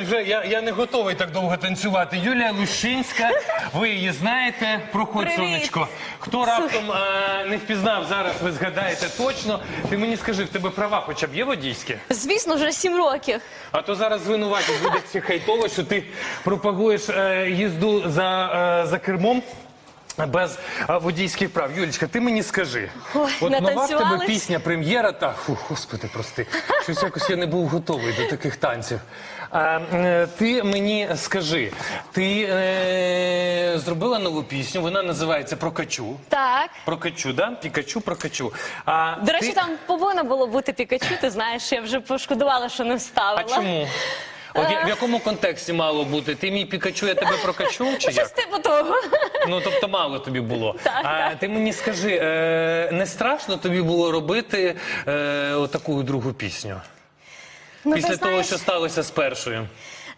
якось вже я, я не готовий так довго танцювати. Юлія Лущинська, ви її знаєте. Проходь, Привіт. сонечко. Хто раптом а, не впізнав зараз, ви згадаєте точно. Ти мені скажи, в тебе права хоча б є водійські? Звісно, вже сім років. А то зараз звинуватять буде всі хайтово, що ти пропагуєш е, їзду за, е, за кермом. Без водійських прав. Юлічка, ти мені скажи. Ой, от нова в тебе натанцювались? пісня, прем'єра, та фу, господи, прости. Щось якось я не був готовий до таких танців. А, е, ти мені скажи, ти е, зробила нову пісню, вона називається Прокачу. Так. Прокачу, да? Пікачу, прокачу. А, До речі, ти... там повинно було бути Пікачу, ти знаєш, я вже пошкодувала, що не А вставила. чому? От я- в якому контексті мало бути? Ти мій Пікачу, я тебе прокачу, чи Щось як? типу того. Ну тобто мало тобі було. А ти мені скажи, е, не страшно тобі було робити е, отаку другу пісню? Ну, Після ти того, знаєш, що сталося з першою.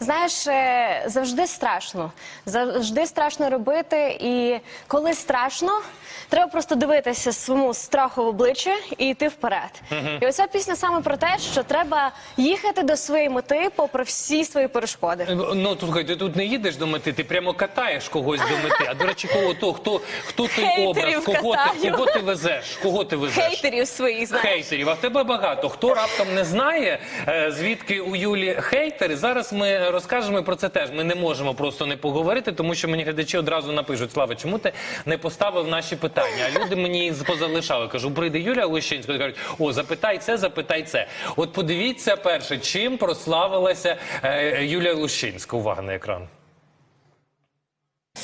Знаєш, е, завжди страшно. Завжди страшно робити. І коли страшно, треба просто дивитися своєму страху в обличчя і йти вперед. І оця пісня саме про те, що треба їхати до своєї мети попри всі свої перешкоди. Е, Ну тут слухай, ти тут не їдеш до мети, ти прямо катаєш когось до мети. А до речі, кого то хто хто той образ? Кого ти, кого ти везеш? Кого ти везеш? Хейтерів своїх знаєш. Хейтерів, а в тебе багато. Хто раптом не знає, е, звідки у Юлі хейтери? Зараз ми розкажемо про це теж. Ми не можемо просто не поговорити, тому що мені глядачі одразу напишуть: Слава, чому ти не поставив наші питання? А люди мені позалишали. Кажу, прийде Юлія Лущинська, і кажуть, о, запитай це, запитай це. От подивіться перше, чим прославилася е, Юлія Лущинська. Увага на екран.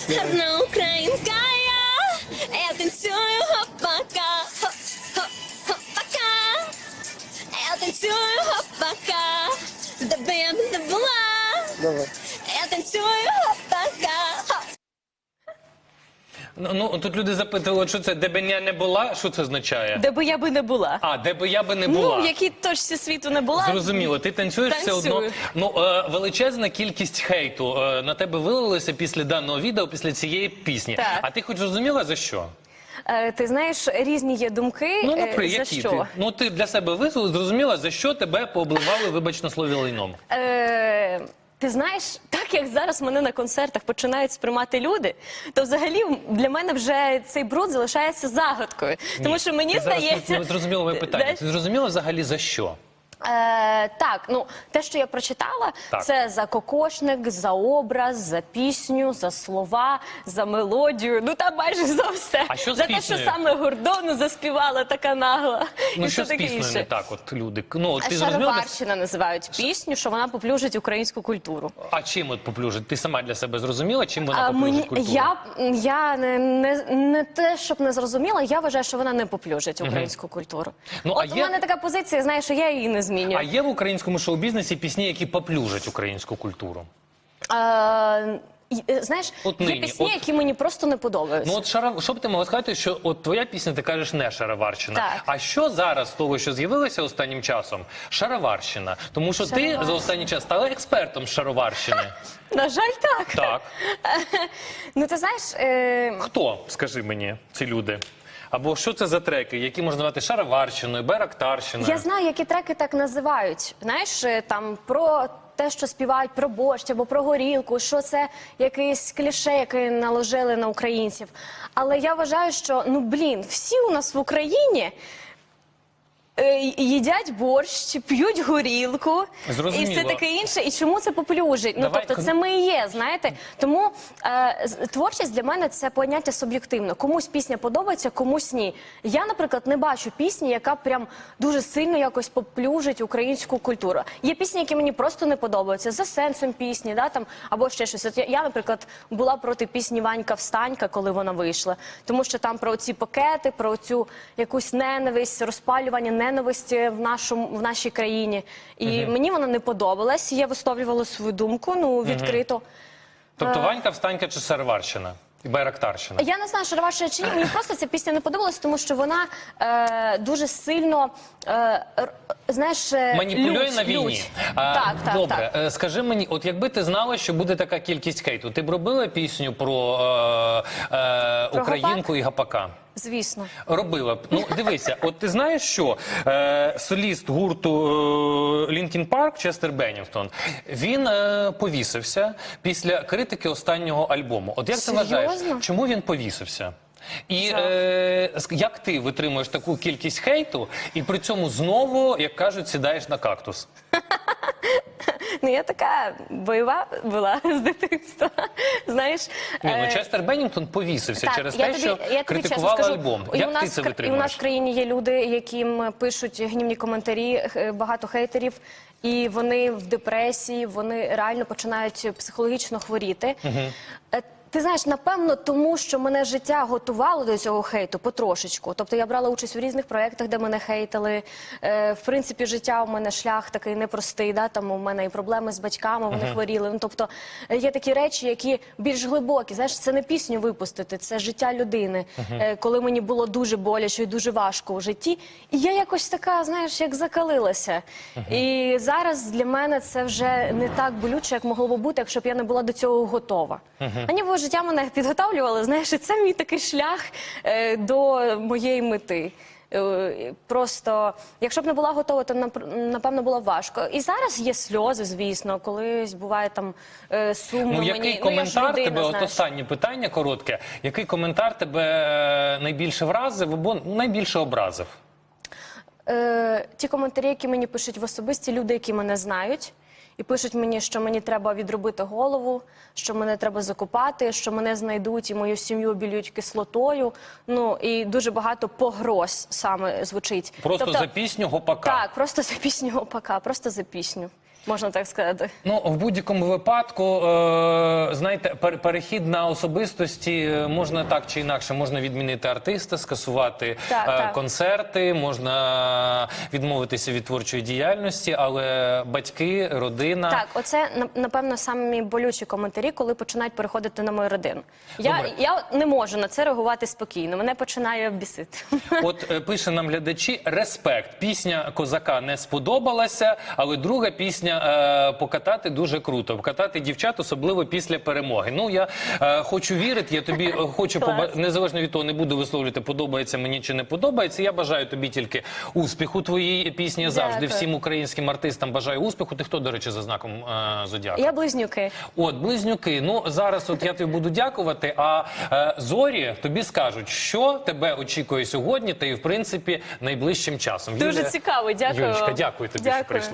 Одна українська я, я танцюю хопака, хоп, хоп, хопака, я танцюю хопака, де би я не була, я танцюю хопака. Ну, ну тут люди запитували, що це де б я не була. Що це означає? Де би я би не була. А де би я би не була. Ну, в якій точці світу не була. Зрозуміло, ти танцюєш все одно. Ну е, величезна кількість хейту е, на тебе вилилася після даного відео, після цієї пісні. Так. А ти хоч зрозуміла за що? Е, Ти знаєш, різні є думки. Ну е, наприклад, за які що? ти? Ну ти для себе висловила, зрозуміла, за що тебе пообливали, вибач на слові лайном. Е, ти знаєш, так як зараз мене на концертах починають сприймати люди, то взагалі для мене вже цей бруд залишається загадкою. Тому що мені ти зараз здається, не зрозуміло моє питання. Знаєш, Ти зрозуміла взагалі за що? Е, так, ну те, що я прочитала, Так. це за кокошник, за образ, за пісню, за слова, за мелодію. Ну там майже за все. А що з за те, що піснею? саме Гордону заспівала така нагла. Ну і що з піснею не так? От люди. Ну от А ти зрозуміла? Шароварщина називають пісню, що вона поплюжить українську культуру. А чим от поплюжить? Ти сама для себе зрозуміла, чим вона А поплюжить мені культуру? я, я не, не, не те, щоб не зрозуміла, я вважаю, що вона не поплюжить українську культуру. Ну, а От у є- мене така позиція, знаєш, що я її не змінюю. А є в українському шоу-бізнесі пісні, які поплюжать українську культуру? І, е, знаєш, От є пісні, от- які мені просто не подобаються. Ну от шара, що б ти могла сказати, що от твоя пісня, ти кажеш, не шароварщина. Так. А що зараз з того, що з'явилося останнім часом? Шароварщина. Тому що ти за останній час стала експертом шароварщини. На жаль, так. Так. Ну ти знаєш, е, Хто, скажи мені, ці люди? Або що це за треки, які можна назвати шароварщиною, берактарщиною? я знаю, які треки так називають. Знаєш, е, там про те, що співають про борщ або про горілку, що це якийсь кліше, яке наложили на українців. Але я вважаю, що ну блін, всі у нас в Україні. Е, Їдять борщ, п'ють горілку Зрозуміло. і все таке інше. І чому це поплюжить? Ну Давай тобто, кон- це ми і є. Знаєте, тому е, з- творчість для мене це поняття суб'єктивно. Комусь пісня подобається, комусь ні. Я, наприклад, не бачу пісні, яка прям дуже сильно якось поплюжить українську культуру. Є пісні, які мені просто не подобаються за сенсом пісні, да там або ще щось. От я, я, наприклад, була проти пісні Ванька Встанька, коли вона вийшла, тому що там про ці пакети, про цю якусь ненависть, розпалювання ненависті в нашому в нашій країні. І мені вона не подобалась. і Я висловлювала свою думку. Ну відкрито. Тобто Ванька, Встанька чи шароварщина? І берактарщина? Я не знаю, ваша чи ні. Мені просто ця пісня не подобалась, тому що вона е, дуже сильно е, р- знаєш, е, Маніпулює лють, на війні. лють. А, так, так, Добре, так. Е, скажи мені, от якби ти знала, що буде така кількість хейту, ти б робила пісню про, е, е, Про українку і гапака? Звісно. Робила б. Ну, дивися, от ти знаєш що? Е, соліст гурту Лінкін Парк Честер Беннінгтон, він е, повісився після критики останнього альбому. От як ти вважаєш, чому він повісився? І е, як ти витримуєш таку кількість хейту, і при цьому знову, як кажуть, сідаєш на кактус? Ну, я така бойова була з дитинства. Знаєш, Ні, ну е, Честер Беннінгтон повісився Так, через я те, тобі, що я тобі чесно скажу, альбом. і Як у нас, ти це в І у нас в країні є люди, яким пишуть гнівні коментарі, е, багато хейтерів, і вони в депресії, вони реально починають психологічно хворіти. Е, Ти знаєш, напевно, тому що мене життя готувало до цього хейту потрошечку. Тобто я брала участь у різних проєктах, де мене хейтили. Е, в принципі, життя у мене шлях такий непростий. Да? Там у мене і проблеми з батьками, вони хворіли. Ну, тобто е, є такі речі, які більш глибокі. Знаєш, це не пісню випустити, це життя людини. Е, коли мені було дуже боляче і дуже важко у житті. І я якось така, знаєш, як закалилася. І зараз для мене це вже не так болюче, як могло би бути, якщо б я не була до цього готова. А ніби життя мене підготовлювало, знаєш, це мій такий шлях е, до моєї мети. Е, Просто, якщо б не була готова, то нап- напевно було важко. І зараз є сльози, звісно, колись буває там е, сумно. Ну, мені. який я ж людина, тебе, от знаєш. останнє питання коротке, який коментар тебе е, найбільше вразив або ну, найбільше образив? Е, ті коментарі, які мені пишуть в особисті, люди, які мене знають, і пишуть мені, що мені треба відробити голову, що мене треба закопати, що мене знайдуть і мою сім'ю обілюють кислотою. Ну і дуже багато погроз саме звучить. Просто Тобто- за пісню гопака. Так, просто за пісню гопака, просто за пісню, можна так сказати. Ну, в будь-якому випадку, е, знаєте, пер- перехід на особистості е, можна так чи інакше. Можна відмінити артиста, скасувати Так, е, так. концерти, можна відмовитися від творчої діяльності, але батьки, родина. Так, оце на- напевно самі болючі коментарі, коли починають переходити на мою родину. Я, Добре. я не можу на це реагувати спокійно. Мене починає бісити. От е, пише нам глядачі респект. Пісня козака не сподобалася, але друга пісня е, покатати дуже круто. Покатати дівчат, особливо після перемоги. Ну я е, хочу вірити. Я тобі е, хочу поба... незалежно від того, не буду висловлювати, подобається мені чи не подобається. Я бажаю тобі тільки успіху. Твоїй пісні завжди Дякую. всім українським артистам бажаю успіху. Ти хто, до речі, за знаком е, зодіака? Я близнюки. От близнюки. Ну зараз, от я тобі буду дякувати. А е, зорі тобі скажуть, що тебе очікує сьогодні, та і в принципі найближчим часом. Дуже цікаво, дякую Юлічка, дякую тобі, що Дякую. прийшла.